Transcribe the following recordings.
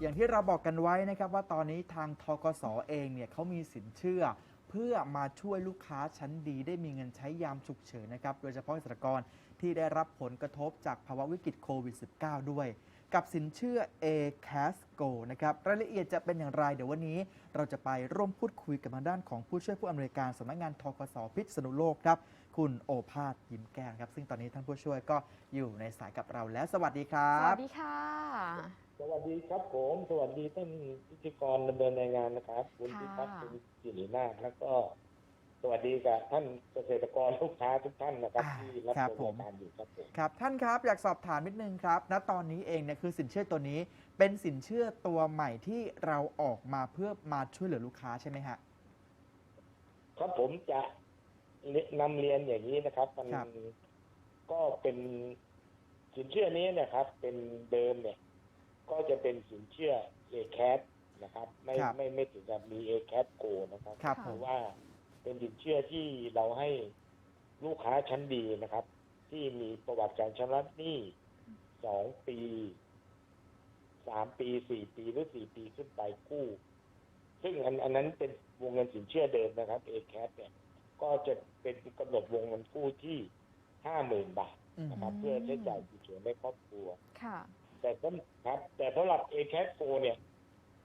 อย่างที่เราบอกกันไว้นะครับว่าตอนนี้ทางทกสเองเนี่ยเขามีสินเชื่อ เพื่อมาช่วยลูกค้าชั้นดีได้มีเงินใช้ยามฉุกเฉินนะครับโดยเฉพาะเกษตรกรที่ได้รับผลกระทบจากภาวะวิกฤตโควิด -19 ด้วย กับสินเชื่อ A Cash Go นะครับรายละเอียดจะเป็นอย่างไร เดี๋ยววันนี้เราจะไปร่วมพูดคุยกับทางด้านของผู้ช่วยผู้อำนวยการสำนักงานทกสพิษณุโลกครับคุณโอภาสยิ้มแก้วครับซึ่งตอนนี้ท่านผู้ช่วยก็อยู่ในสายกับเราแล้วสวัสดีครัสบ วัสดีค่ะ สวัสดีครับผม สวัสดีท่านพิธีกรดำเนินรายงานนะครับ คุณค่ะพิพัฒน์คุณจิรินาถแล้วก็ สวัสดีกับท่านเกษตรกรลูกค้าทุกท่านนะครับอ่าที่รับครับชผมมรายการอยู่ครับผมครับ ท่านครับอยากสอบถามนิดนึงครับณตอนนี้เองเนี่ยคือสินเชื่อตัวนี้ เป็นสินเชื่อตัวใหม่ที่เราออกมาเพื่อมาช่วยเหลือลูกค้าใช่ไหมฮะครับผมจะนำเรียนอย่างนี้นะครับมันครับก็เป็นสินเชื่อนี้นะครับ เป็นเดิมเนี่ย ก็จะเป็นสินเชื่อ a c a t นะครับ ไม่ครับ ไม่ไม่ถึงกับมี a c a t Go นะครับครับค่ะผมว่าเป็นสินเชื่อที่เราให้ลูกค้าชั้นดีนะครับ ที่มีประวัติการชำระหนี้สองปีสามปีสี่ปีหรือสี่ปีขึ้นไปกู้ ซึ่งอันอันนั้นเป็นวงเงินสินเชื่อเดิมนะครับ a c a t เนี่ย ก็จะเป็นกำหนดวงเงินกู้ที่ห้าหมื่นบาท อืม นะครับเพื่อใช้จ่ายฉุกเฉินในครอบครัว ค่ะ แต่สำครับ แต่สำหรับ a c a t 4เนี่ย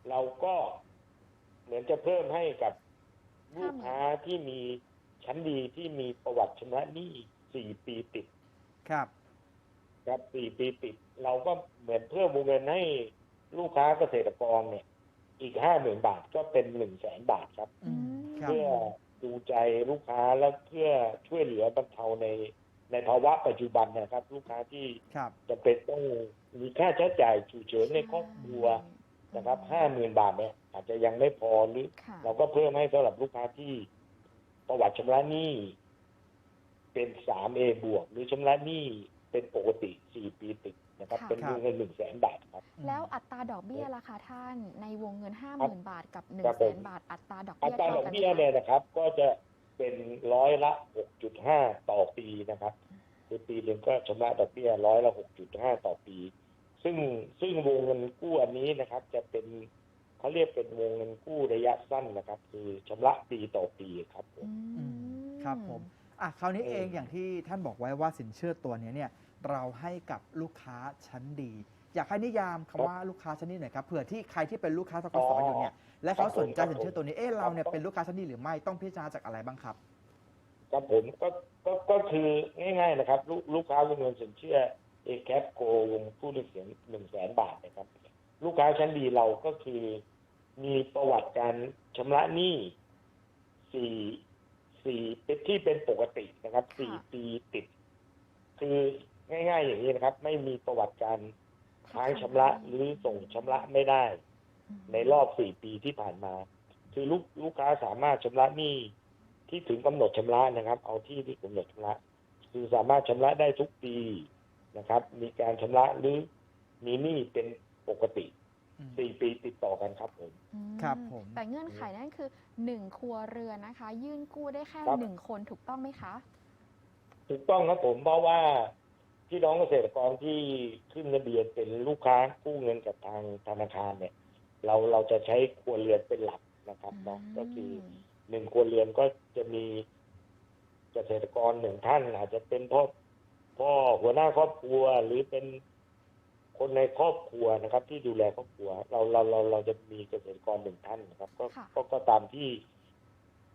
เราก็เหมือนจะเพิ่มให้กับลูกค้าที่มีชั้นดีที่มีประวัติชำระหนี้สี่ปีติด ครับครับสี่ปีติด เราก็เหมือนเพิ่มวงเงินให้ลูกค้าเกษตรกรเนี่ย อีกห้าหมื่นบาทก็เป็นหนึ่งแสนบาทครับ อืมอืมครับ เพื่อดูใจลูกค้าและเพื่อช่วยเหลือบรรเทาในในภาวะปัจจุบันนะครับ ลูกค้าที่ครับ จะเป็นต้อง มีค่าใช้จ่ายฉุกเฉินในครอบครัวนะครับห้าหมื่นบาทเนี่ยอาจจะยังไม่พอหรือค่ะเราก็เพิ่มให้สำหรับลูกค้าที่ ประวัติชำระหนี้เป็นสามเอบวก หรือชำระหนี้เป็นปกติสี่ปีติดนะครับค่ะเป็นวงเงินหนึ่งแสนบาทครับ แล้วอัตราดอกเบี้ยล่ะคะท่านในวงเงินครับ50,000บาทกับ1 0 0ครั0บผม0 0บาทอัตราดอกอัเบี้ยตราเท่าดอกกันไหมเบี้ยเนี่ยนะครับ ก็จะเป็นร้อยละหกจุดห้าต่อปีนะครับคือปีหนึ่งก็ชำระดอกเบี้ยร้อยละหกจุดห้าต่อปี ซึ่งซึ่งวงเงินกู้อันนี้นะครับ จะเป็นเขาเรียกเป็นวงเงินกู้ระยะสั้นนะครับ คือชำระปีต่อปีครับผมอืมครับผมอะคราวนี้เออเองอย่างที่ท่านบอกไว้ว่าสินเชื่อตัวเนี้ยเนี่ยเราให้กับลูกค้าชั้นดี อยากให้นิยามคำว่าลูกค้าชั้นดีหน่อยครับเผื่อที่ใครที่เป็นลูกค้าทกสอยู่เนี่ยและเขาสนใจสินเชื่อตัวนี้เอ๊ะเราเนี่ยเป็นลูกค้าชั้นดีหรือไม่ต้องพิจารณาจากอะไรบ้างครับครับผมก็ก็ก็คือง่าย ๆ นะครับ ลูกลูกค้าวงเงินสินเชื่อ เอแคปโกวงผู้หนึ่งแสนหนึ่งแสนบาทนะครับ ลูกค้าชั้นดีเราก็คือมีประวัติการชำระหนี้สี่สี่เป็นที่เป็นปกตินะครับสี่ค่ะปีติด คือง่าย ๆ อย่างนี้นะครับ ไม่มีประวัติการค้างชำระหรือส่งชำระไม่ได้อืมในรอบสี่ปีที่ผ่านมา คือลูกลูกค้าสามารถชำระหนี้ที่ถึงกำหนดชำระนะครับ เอาที่ที่กำหนดชำระ คือสามารถชำระได้ทุกปี นะครับ มีการชำระหรือมีหนี้เป็นปกติอืมสี่ปีติดต่อกันครับผมอืมครับผม แต่เงื่อนไขนั่นคือ1ครัวเรือนนะคะ ยื่นกู้ได้แค่ครับ1คนถูกต้องไหมคะ ถูกต้องครับผมเพราะว่าพี่น้องเกษตรกรที่ขึ้นทะเบียนเป็นลูกค้ากู้เงินกับทางธนาคารเนี่ย เราเราจะใช้ครัวเรือนเป็นหลักนะครับเนาะก็คือหนึ่งครัวเรือนก็จะมีเกษตรกรหนึ่งท่านอาจจะเป็นพ่อ พ่อหัวหน้าครอบครัวหรือเป็นคนในครอบครัวนะครับ ที่ดูแลครอบครัว เราเราเราเราจะมีเกษตรกรหนึ่งท่านนะครับ ก็ค่ะ ก็ก็ตามที่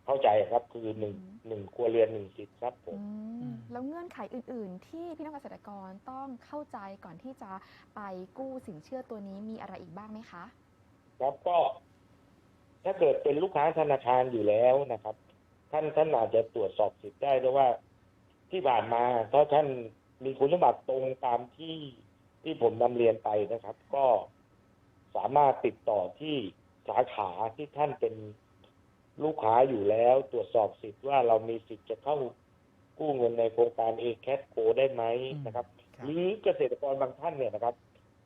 เข้าใจครับคือหนึ่งอืมหนึ่งครัวเรือนหนึ่งสิทธิ์ครับผม อือืมมแล้วเงื่อนไขอื่น ๆ ที่พี่น้องเกษตรกรต้องเข้าใจก่อนที่จะไปกู้สินเชื่อตัวนี้มีอะไรอีกบ้างไหมคะ ครับก็ถ้าเกิดเป็นลูกค้าธนาคารอยู่แล้วนะครับ ท่านท่านอาจจะตรวจสอบสิทธิ์ได้ด้วยว่า ที่ผ่านมา ถ้าท่านมีคุณสมบัติตรงตามที่ที่ผมนำเรียนไปนะครับ ก็สามารถติดต่อที่สาขาที่ท่านเป็นลูกค้าอยู่แล้วตรวจสอบสิทธิ์ว่าเรามีสิทธิ์จะเข้ากู้เงินในโครงการเอแคสโกได้ไหมนะครับครับ หรือเกษตรกรบางท่านเนี่ยนะครับ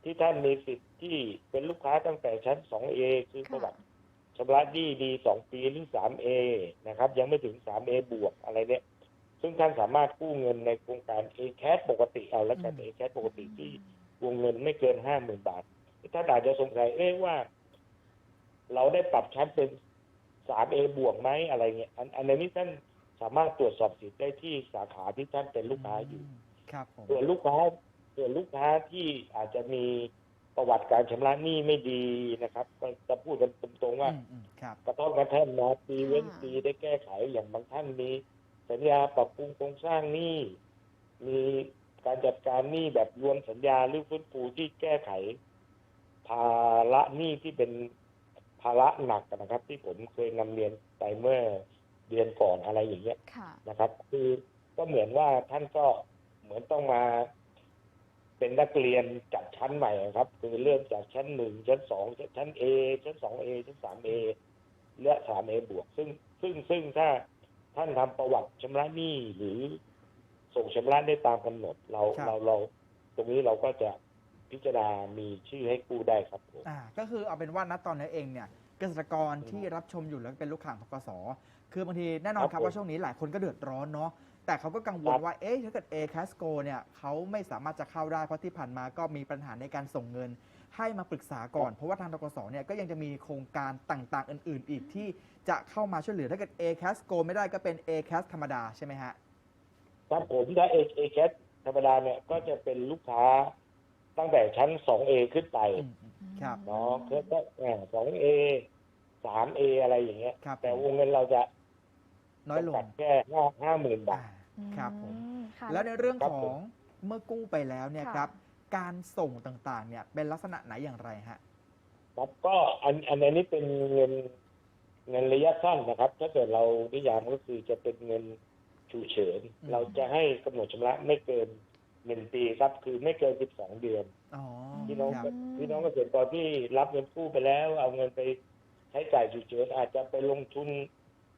ที่ท่านมีสิทธิ์ที่เป็นลูกค้าตั้งแต่ชั้น 2A คือประวัติชำระหนี้ดีสองปีหรือ 3A นะครับ ยังไม่ถึง 3A บวกอะไรเนี่ย ซึ่งท่านสามารถกู้เงินในโครงการ A c a s ปกติเอาแล้วกันอืม A c a s ปกติที่วงเงินไม่เกิน50,000บาทท่านอาจจะสงสัยเอ๊ะว่า เราได้ปรับชั้นเป็นสามเอบวกไหมอะไรเงี้ยอันอันนี้ท่านสามารถตรวจสอบสิทธิ์ได้ที่สาขาที่ท่านเป็นลูกค้าอยู่มครับผมส่วนลูกค้าส่วนลูกค้าที่อาจจะมีประวัติการชำระหนี้ไม่ดีนะครับก็จะพูดกันตรงๆว่าอืมอืมครับกระทบกระแทกนะปีเว้นปีได้แก้ไขอย่างบางท่านมี สัญญาปรับปรุงโครงสร้างหนี้มีการจัดการหนี้แบบรวมสัญญาหรือฟื้นฟูที่แก้ไข ภาระหนี้ที่เป็นภาระหนักนะครับ ที่ผมเคยนำเรียนไปเมื่อเดือนก่อนอะไรอย่างเงี้ยค่ะนะครับ คือก็เหมือนว่าท่านก็เหมือนต้องมา เป็นนักเรียนจัดชั้นใหม่ครับ คือเริ่มจากชั้นหนึ่งชั้นสองชั้นเอชั้นสองเอชั้นสามเอและสามเอบวกซึ่งซึ่งซึ่งถ้า ท่านทำประวัติชำระหนี้หรือส่งชำระได้ตามกำหนด เราครับเราเรา ตรงนี้เราก็จะพิจารณามีชื่อให้กู้ได้ครับผมอ่าก็คือเอาเป็นว่าณตอนนี้เองเนี่ยเกษตรกรที่รับชมอยู่แล้วเป็นลูกค้าของทกสคือบางทีแน่นอนคครัรับบผมว่าช่วงนี้หลายคนก็เดือดร้อนเนาะแต่เขาก็กังวลครับว่าเอ๊ะถ้าเกิด A c a s c o เนี่ยเขาไม่สามารถจะเข้าได้เพราะที่ผ่านมาก็มีปัญหาในการส่งเงิน ให้มาปรึกษาก่อน เพราะว่าทางทกสเนี่ยก็ยังจะมีโครงการต่างๆ อื่น ๆ อีกที่จะเข้ามาช่วยเหลือถ้าเกิด A c a s c o ไม่ได้ก็เป็น A c a s ธรรมดาใช่ไหมฮะครับผมถ้าเอเอแคธรรมดาเนี่ยก็จะเป็นลูกค้าตั้งแต่ชั้นสองเอขึ้นไปอืมอืมครับเนาะคือก็สองเอสามเออะไรอย่างเงี้ยครับแต่วงเงินเราจะน้อยลจำกังดแค่ห้าห้าหมื่นบาอ่าทครับผมอืค่ะแล้วในเรื่องครับขอผงมเมื่อกู้ไปแล้วเนี่ยค่ะครับ การส่งต่างๆ เนี่ย เป็นลักษณะไหนอย่างไรฮะครับก็อันอันนี้เป็นเงินเงินระยะสั้นนะครับ ถ้าเกิดเรานิยามก็คือจะเป็นเงินฉุกเฉินอืมเราจะให้กำหนดชำระไม่เกินหนึ่งปีครับ คือไม่เกินสิบสองเดือนอ๋อพี่น้องครับพี่น้องเกษตรกรที่รับเงินกู้ไปแล้ว เอาเงินไปใช้จ่ายฉุกเฉินอาจจะไปลงทุน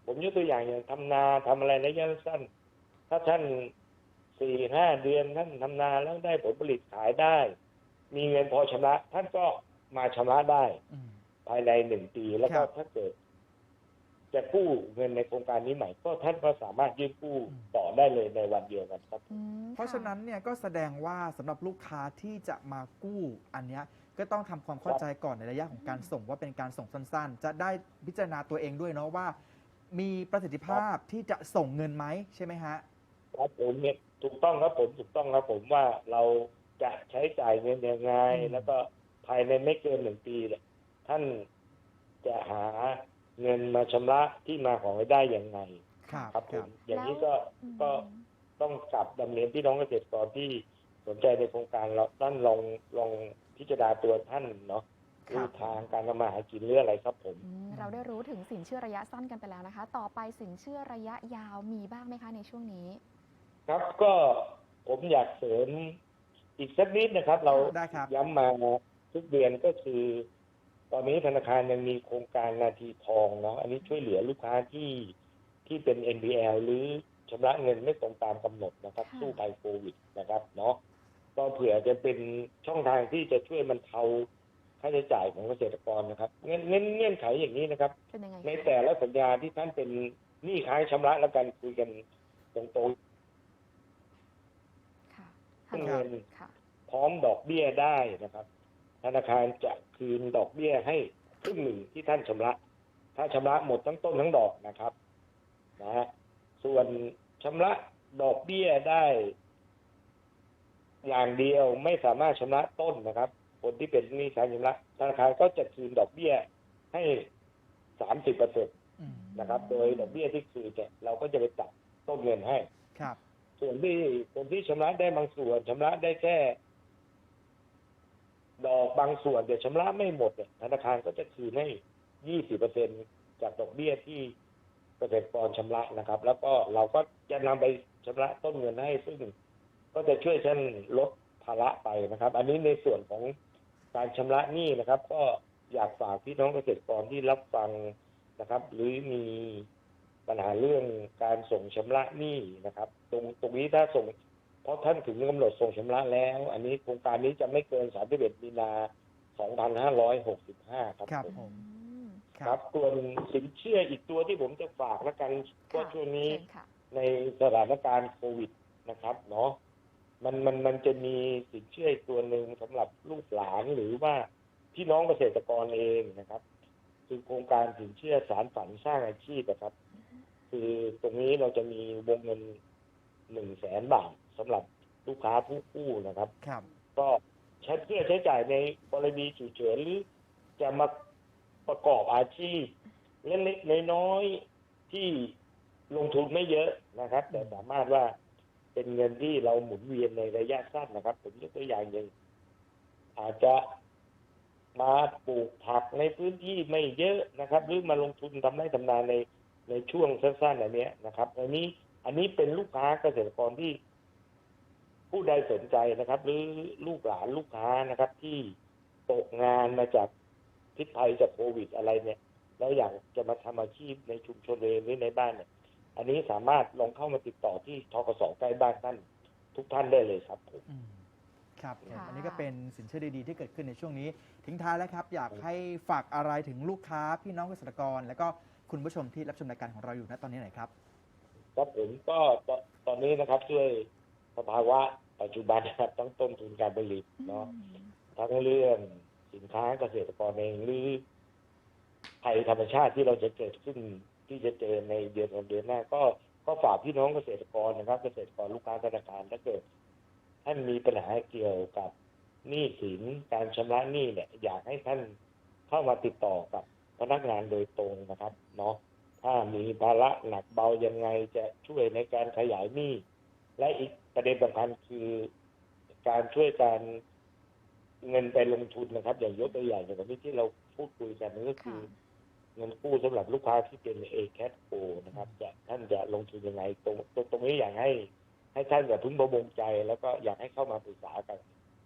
ผมยกตัวอย่างอย่างทำนาทำอะไรระยะสั้น ถ้าท่าน สี่ห้าเดือนท่านทำนาแล้วได้ผลผลิตขายได้ มีเงินพอชำระ ท่านก็มาชำระได้ อืม ภายในหนึ่งปีแล้วก็ครับถ้าเกิด จะกู้เงินในโครงการนี้ใหม่ก็ท่านก็สามารถยื่นกู้อืม ต่อได้เลยในวันเดียวกันครับ อืมเพราะฉะนั้นเนี่ยก็แสดงว่าสำหรับลูกค้าที่จะมากู้อันเนี้ยก็ต้องทำความเข้าใจก่อนในระยะของการส่งว่าเป็นการส่งสั้นๆ จะได้พิจารณาตัวเองด้วยเนาะว่า มีประสิทธิภาพที่จะส่งเงินไหมใช่ไหมฮะ ครับผมเนี่ยถูกต้องครับผมถูกต้องครับผมว่าเราจะใช้จ่ายเงินยังไงอืมแล้วก็ภายในไม่เกินหนึ่งปีเนี่ยท่านจะหาเงินมาชำระที่มาของรายได้ยังไง ครับครับผครัมบอย่างนี้ก็อืมก็ต้องกลับดำเนินพี่น้องเกษตรกรที่สนใจในโครงการเราท่านลองลองพิจารณาตัวท่านเนาะครัดูบทางการทำมาหากินเรื่องอะไรครับผมอืมเราได้รู้ถึงสินเชื่อระยะสั้นกันไปแล้วนะคะ ต่อไปสินเชื่อระยะยาวมีบ้างไหมคะในช่วงนี้ ครับก็ผมอยากเสริมอีกสักนิดนะครับ เราได้ครับ ย้ำมาทุกเดือนก็คือ ตอนนี้ธนาคารยังมีโครงการนาทีทองเนาะอันนี้ช่วยเหลือลูกค้าที่ที่เป็น NPL หรือชำระเงินไม่ตรงตามกำหนดนะครับ ค่ะ สู้ภัยโควิดนะครับเนาะก็เผื่อจะเป็นช่องทางที่จะช่วยบรรเทาค่าใช้จ่ายของเกษตรกรนะครับเงื่อนเงื่อนเงื่อนไขอย่างนี้นะครับ เป็นยังไงในคะแต่ละสัญญาที่ท่านเป็นหนี้ค้างชำระแล้วกันคุยกันตรงๆ ค่ะ ซึ่ง ฮัลโหล เงินค่ะพร้อมดอกเบี้ยได้นะครับ ธนาคารจะคืนดอกเบี้ยให้ครึ่งหนึ่งที่ท่านชำระ ถ้าชำระหมดทั้งต้นทั้งดอกนะครับนะฮะส่วนชำระดอกเบี้ยได้ อย่างเดียวไม่สามารถชำระต้นนะครับคนที่เป็นหนี้ค้างชำระธนาคารก็จะคืนดอกเบี้ยให้สามสิบเปอร์เซ็นตอืมนะครับ โดยดอกเบี้ยที่คืนเนี่ยเราก็จะไปตัดต้นเงินให้ครับ ส่วนที่คนที่ชำระได้บางส่วนชำระได้แค่ ดอกบางส่วนเดี๋ยวชำระไม่หมดเนี่ยธนาคารก็จะคืนให้ยี่สิบเปอร์เซ็นจากดอกเบี้ยที่เกษตรกรชำระนะครับ แล้วก็เราก็จะนำไปชำระต้นเงินให้ซึ่งก็จะช่วยท่านลดภาระไปนะครับ อันนี้ในส่วนของการชำระหนี้นะครับ ก็อยากฝากพี่น้องเกษตรกรที่รับฟังนะครับ หรือมี ปัญหาเรื่องการส่งชำระหนี้นะครับ ตรงตรงนี้ถ้าส่ง เพราะท่านถึงกำหนดส่งชำระแล้ว อันนี้โครงการนี้จะไม่เกิน31มีนา2565ครับครับผมผมอืมคครัรับบส่วนสินเชื่ออีกตัวที่ผมจะฝากแล้วกันเพราะค่ะช่วงนี้เชิญค่ะในสถานการณ์โควิดนะครับ เนาะมันมันมันจะมีสินเชื่ออีกตัวหนึ่งสำหรับลูกหลานหรือว่าพี่น้องเกษตรกรเองนะครับ คือโครงการสินเชื่อสารฝันสร้างอาชีพนะครับ คือตรงนี้เราจะมีวงเงินหนึ่งแสนบาทสำหรับลูกค้าผู้กู้นะครับ ครับ ก็ใช้เพื่อใช้จ่ายในกรณีฉุกเฉินหรือจะมาประกอบอาชีพเล็กๆน้อยๆที่ลงทุนไม่เยอะนะครับ แต่สามารถว่าเป็นเงินที่เราหมุนเวียนในระยะสั้นนะครับ ผมยกตัวอย่างอย่างอาจจะมาปลูกผักในพื้นที่ไม่เยอะนะครับ หรือมาลงทุนทำไร่ทำนาใน ในช่วงสั้นๆอันเนี้ยนะครับอันนี้อันนี้เป็นลูกค้าเกษตรกรที่ ผู้ใดสนใจนะครับ หรือลูกหลานลูกค้านะครับ ที่ตกงานมาจากพิษภัยจากโควิดอะไรเนี่ย แล้วอยากจะมาทำอาชีพในชุมชนเองหรือในบ้านเนี่ย อันนี้สามารถลองเข้ามาติดต่อที่ทกสใกล้บ้านท่านทุกท่านได้เลยครับผมอืมครับผมค่ะอันนี้ก็เป็นสินเชื่อดีๆ ที่เกิดขึ้นในช่วงนี้ ทิ้งท้ายแล้วครับ อยากให้ฝากอะไรถึงลูกค้าพี่น้องเกษตรกร แล้วก็ คุณผู้ชมที่รับชมรายการของเราอยู่ณตอนนี้หน่อยครับครับผมก็ตตอนนี้นะครับด้วยสภาวะปัจจุบันนะครับทั้งต้นทุนการผลิตเนาะอืมทั้งเรื่องสินค้าเกษตรกรเองหรือภัยธรรมชาติที่เราจะเกิดขึ้นที่จะเจอในเดือนสองเดือนหน้า ก็ก็ฝากพี่น้องเกษตรกรนะครับ เกษตรกรลูกค้าธนาคารถ้าเกิดท่านมีปัญหาเกี่ยวกับหนี้สินการชำระหนี้เนี่ย อยากให้ท่านเข้ามาติดต่อกับ พนักงานโดยตรงนะครับเนาะถ้ามีภาระหนักเบายังไงจะช่วยในการขยายหนี้และอีกประเด็นสำคัญคือการช่วยการเงินไปลงทุนนะครับ อย่างยกตัวอย่างอย่างวันนี้ที่เราพูดคุยกันนั่นก็คือค่ะเงินกู้สำหรับลูกค้าที่เป็น a c a t o นะครับจะท่านจะลงทุนยังไงตรงตรงตรงนี้อยากให้ ให้ท่านอย่าเพึ่งประมงใจ แล้วก็อยากให้เข้ามาปรึกษากับ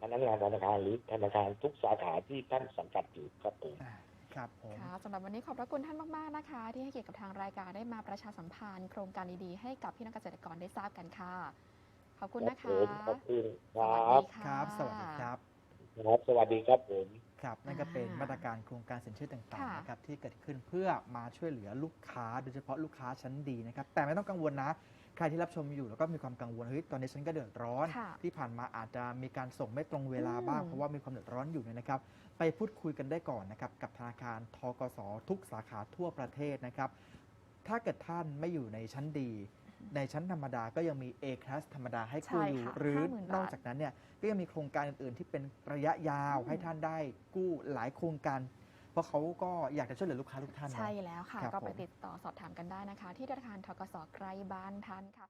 พนักงานธนาคารหรือธนาคารทุกสาขาที่ท่านสังกัดอยู่ครับผมอ่า ครับผมค่ะสำหรับวันนี้ขอบพระคุณท่านมาก ๆ นะคะ ที่ให้เกียรติกับทางรายการได้มาประชาสัมพันธ์ โครงการดีๆให้กับพี่น้องเกษตรกรได้ทราบกันค่ะ ขอบคุณนะครัคะผมขอบคุณคสรัวัสบดีค่ะครับ สวัสดีครับครับสวัสดีครับผมครับนั่นก็เป็นอ่ามาตรการโครงการสินเชื่อต่างค่ะๆนะครับที่เกิดขึ้นเพื่อมาช่วยเหลือลูกค้าโดยเฉพาะลูกค้าชั้นดีนะครับแต่ไม่ต้องกังวลนะ ใครที่รับชมอยู่แล้วก็มีความกังวลเฮ้ยตอนนี้ฉันก็เดือดร้อน ค่ะที่ผ่านมาอาจจะมีการส่งไม่ตรงเวลาอืมบ้างเพราะว่ามีความเดือดร้อนอยู่เนี่ยนะครับ ไปพูดคุยกันได้ก่อนนะครับกับธนาคารทกสทุกสาขาทั่วประเทศนะครับ ถ้าเกิดท่านไม่อยู่ในชั้นดี ในชั้นธรรมดาก็ยังมี A class ธรรมดาให้กู้ใช่อยู่ค่ะหรือ50,000นอกจากนั้นเนี่ยก็ยังมีโครงการอื่นๆ ที่เป็นระยะยาวอืม ให้ท่านได้กู้หลายโครงการ เพราะเขาก็อยากจะช่วยเหลือลูกค้าทุกท่านนะใช่แล้วค่ะ ครับก็ไปผม ติดต่อสอบถามกันได้นะคะ ที่ธนาคารทกสใกล้บ้านท่านค่ะ